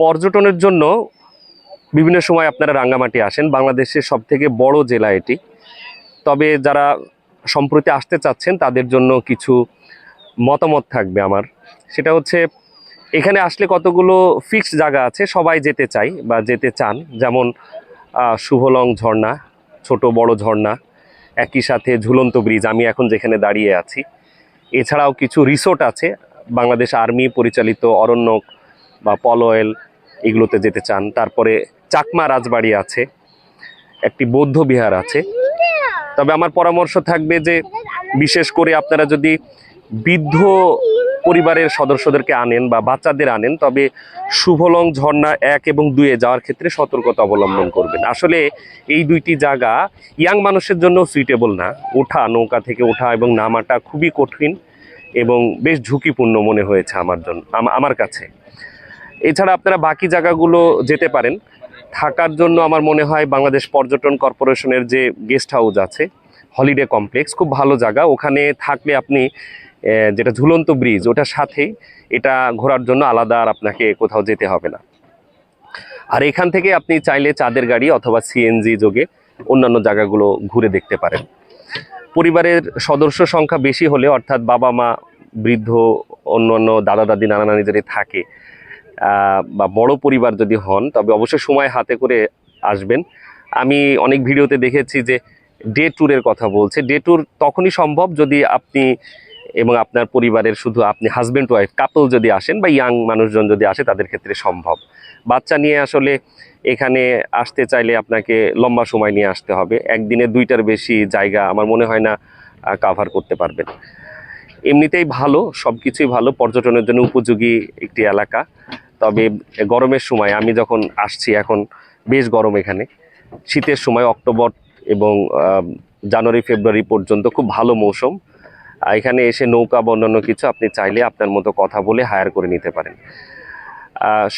পর্যটনের জন্য বিভিন্ন সময় আপনারা রাঙ্গামাটি আসেন। বাংলাদেশের সব থেকে বড় জেলা এটি। তবে যারা সম্প্রতি আসতে চাচ্ছেন, তাদের জন্য কিছু মতামত থাকবে আমার। সেটা হচ্ছে, এখানে আসলে কতগুলো ফিক্সড জায়গা আছে, সবাই যেতে চাই বা যেতে চান। যেমন শুভলং ঝর্ণা, ছোট বড় ঝর্ণা, একই সাথে ঝুলন্ত ব্রিজ, আমি এখন যেখানে দাঁড়িয়ে আছি। এছাড়াও কিছু রিসোর্ট আছে, বাংলাদেশ আর্মি পরিচালিত অরণ্যক বা পলয়েল এগুলোতে যেতে চান। তারপরে চাকমা রাজবাড়ি আছে, একটি বৌদ্ধ বিহার আছে। তবে আমার পরামর্শ থাকবে যে, বিশেষ করে আপনারা যদি বৃদ্ধ পরিবারের সদস্যদেরকে আনেন বা বাচ্চাদের আনেন, তবে শুভলং ঝর্ণা এক এবং দুয়ে যাওয়ার ক্ষেত্রে সতর্কতা অবলম্বন করবেন। আসলে এই দুইটি জায়গা ইয়াং মানুষের জন্য সুইটেবল না। ওঠা, নৌকা থেকে ওঠা এবং নামাটা খুবই কঠিন এবং বেশ ঝুঁকিপূর্ণ মনে হয়েছে আমার জন্য আমার কাছে। এছাড়া আপনারা বাকি জায়গাগুলো যেতে পারেন। থাকার জন্য আমার মনে হয় বাংলাদেশ পর্যটন কর্পোরেশনের যে গেস্ট হাউস আছে, হলিডে কমপ্লেক্স, খুব ভালো জায়গা। ওখানে থাকলে আপনি যেটা ঝুলন্ত ব্রিজ, ওটার সাথেই এটা ঘোরার জন্য আলাদা আর আপনাকে কোথাও যেতে হবে না। আর এখান থেকে আপনি চাইলে চাঁদের গাড়ি অথবা সিএনজি যোগে অন্যান্য জায়গাগুলো ঘুরে দেখতে পারেন। পরিবারের সদস্য সংখ্যা বেশি হলে অর্থাৎ বাবা মা বৃদ্ধ অন্য অন্য দাদা দাদি নানা নানি যদি থাকে বা বড় পরিবার যদি হন, তবে অবশ্যই সময় হাতে করে আসবেন। আমি অনেক ভিডিওতে দেখেছি যে ডে ট্যুরের কথা বলছে। ডে ট্যুর তখনই সম্ভব যদি আপনি এবং আপনার পরিবারের শুধু আপনি হাজব্যান্ড ওয়াইফ কাপল যদি আসেন বা ইয়াং মানুষজন যদি আসে, তাদের ক্ষেত্রে সম্ভব। বাচ্চা নিয়ে আসলে এখানে আসতে চাইলে আপনাকে লম্বা সময় নিয়ে আসতে হবে। একদিনে দুইটার বেশি জায়গা আমার মনে হয় না কাভার করতে পারবেন। এমনিতেই ভালো সব কিছুই ভালো। পর্যটনের জন্য উপযোগী একটি এলাকা। তবে গরমের সময় আমি যখন আসছি, এখন বেশ গরম এখানে। শীতের সময় অক্টোবর এবং জানুয়ারি, ফেব্রুয়ারি পর্যন্ত খুব ভালো মৌসুম। এখানে এসে নৌকা বা অন্যান্য কিছু আপনি চাইলে আপনার মতো কথা বলে হায়ার করে নিতে পারেন।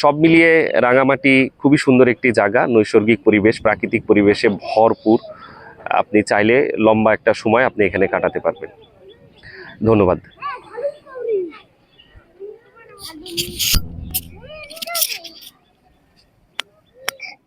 সব মিলিয়ে রাঙামাটি খুবই সুন্দর একটি জায়গা, নৈসর্গিক পরিবেশ, প্রাকৃতিক পরিবেশে ভরপুর। আপনি চাইলে লম্বা একটা সময় আপনি এখানে কাটাতে পারবেন। ধন্যবাদ।